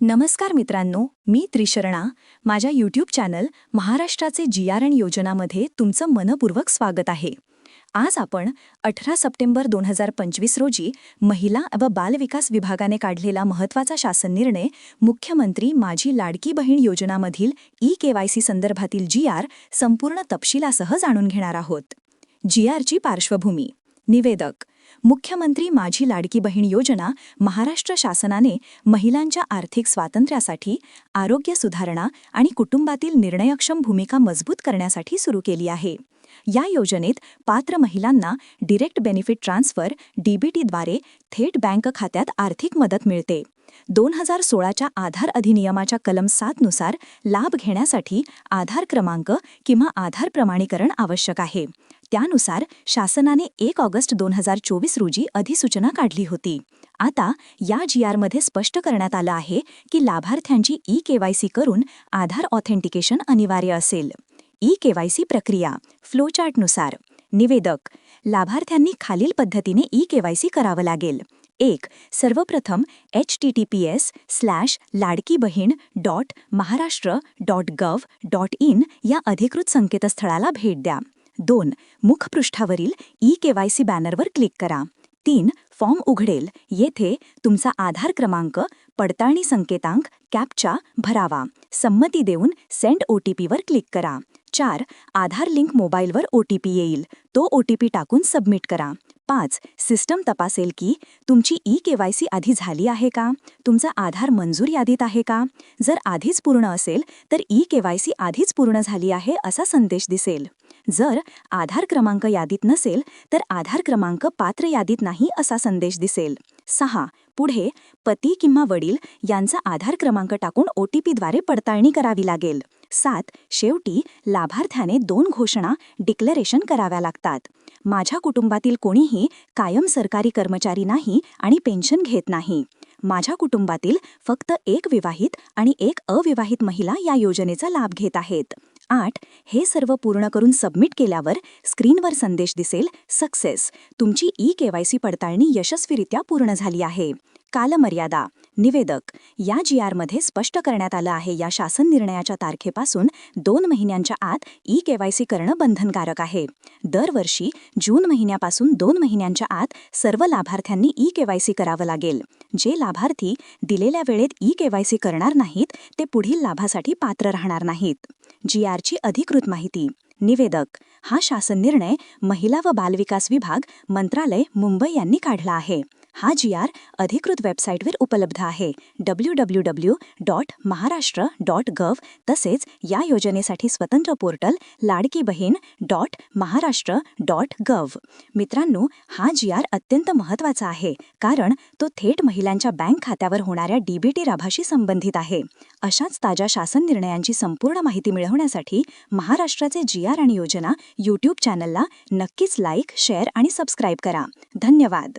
नमस्कार मित्रांनो मी त्रिशरणा. माझ्या यूट्यूब चॅनल महाराष्ट्राचे जी आर एन योजनामध्ये तुमचं मनपूर्वक स्वागत आहे. आज आपण अठरा सप्टेंबर दोन हजार पंचवीस रोजी महिला व बालविकास विभागाने काढलेला महत्त्वाचा शासन निर्णय मुख्यमंत्री माझी लाडकी बहीण योजनामधील ई केवायसी संदर्भातील जी आर संपूर्ण तपशिलासह जाणून घेणार आहोत. जी आरची पार्श्वभूमी. निवेदक मुख्यमंत्री माझी लाडकी बहीण योजना महाराष्ट्र शासनाने महिलांच्या आर्थिक स्वातंत्र्यासाठी आरोग्य सुधारणा आणि कुटुंबातील निर्णयक्षम भूमिका मजबूत करण्यासाठी सुरू केली आहे. या योजनेत पात्र महिलांना डिरेक्ट बेनिफिट ट्रान्स्फर डीबीटीद्वारे थेट बँक खात्यात आर्थिक मदत मिळते. दोन हजार सोळाच्या आधार अधिनियमाच्या कलम सातनुसार लाभ घेण्यासाठी आधार क्रमांक किंवा आधार प्रमाणीकरण आवश्यक आहे. त्यानुसार शासनाने एक ऑगस्ट दोन हजार चोवीस रोजी अधिसूचना काढली होती. आता या जी आरमध्ये स्पष्ट करण्यात आलं आहे की लाभार्थ्यांची ई केवायसी करून आधार ऑथेंटिकेशन अनिवार्य असेल. ई केवायसी प्रक्रिया फ्लोचार्टनुसार निवेदक लाभार्थ्यांनी खालील पद्धतीने ई केवायसी करावं लागेल. एक सर्वप्रथम H T T P S slash Ladki Bahin dot Maharashtra dot gov dot in या अधिकृत संकेतस्थळाला भेट द्या. दोन मुखपृष्ठावरील ई केवायसी बॅनरवर क्लिक करा. तीन फॉर्म उघडेल. येथे तुमचा आधार क्रमांक पडताळणी संकेतांक कॅपचा भरावा. संमती देऊन सेंड ओ टी पीवर क्लिक करा. चार आधार लिंक मोबाईलवर ओ टी पी येईल. तो ओ टी पी टाकून सबमिट करा. पाच सिस्टम तपासेल की तुमची ई केवायसी आधी झाली आहे का? तुमचा आधार मंजूर यादीत आहे का? जर आधीच पूर्ण असेल तर ई केवायसी आधीच पूर्ण झाली आहे असा संदेश दिसेल. जर आधार क्रमांक यादीत नसेल तर आधार क्रमांक पात्र यादीत नाही असा संदेश दिसेल. सहा. पुढे पती किंवा वडील यांचा आधार क्रमांक टाकून ओ टी पीद्वारे पडताळणी करावी लागेल. सात. शेवटी लाभार्थ्याने दोन घोषणा डिक्लेरेशन कराव्या लागतात. माझ्या कुटुंबातील कोणीही कायम सरकारी कर्मचारी नाही आणि पेन्शन घेत नाही. माझ्या कुटुंबातील फक्त एक विवाहित आणि एक अविवाहित महिला या योजनेचा लाभ घेत आहेत. आठ हे सर्व पूर्ण करून सबमिट केल्यावर स्क्रीनवर संदेश दिसेल सक्सेस. तुमची ई केवायसी पडताळणी यशस्वीरित्या पूर्ण झाली आहे. कालमर्यादा निवेदक या जी आरमध्ये स्पष्ट करण्यात आलं आहे. या शासन निर्णयाच्या तारखेपासून दोन महिन्यांच्या आत ई केवायसी करणं बंधनकारक आहे. दरवर्षी जून महिन्यापासून दोन महिन्यांच्या आत सर्व लाभार्थ्यांनी ई केवायसी करावं लागेल. जे लाभार्थी दिलेल्या वेळेत ई केवायसी करणार नाहीत ते पुढील लाभासाठी पात्र राहणार नाहीत. जी आरची अधिकृत माहिती निवेदक हा शासन निर्णय महिला व बालविकास विभाग मंत्रालय मुंबई यांनी काढला आहे. हा जी आर अधिकृत वेबसाईटवर उपलब्ध आहे. W W W dot Maharashtra dot gov तसेच या योजनेसाठी स्वतंत्र portal Ladki Bahin dot Maharashtra dot gov मित्रांनो हा जी आर अत्यंत महत्त्वाचा आहे कारण तो थेट महिलांच्या बँक खात्यावर होणाऱ्या डीबीटी लाभाशी संबंधित आहे. अशाच ताज्या शासन निर्णयांची संपूर्ण माहिती मिळवण्यासाठी महाराष्ट्राचे जी आर आणि योजना यूट्यूब चॅनलला नक्कीच लाईक शेअर आणि सबस्क्राईब करा. धन्यवाद.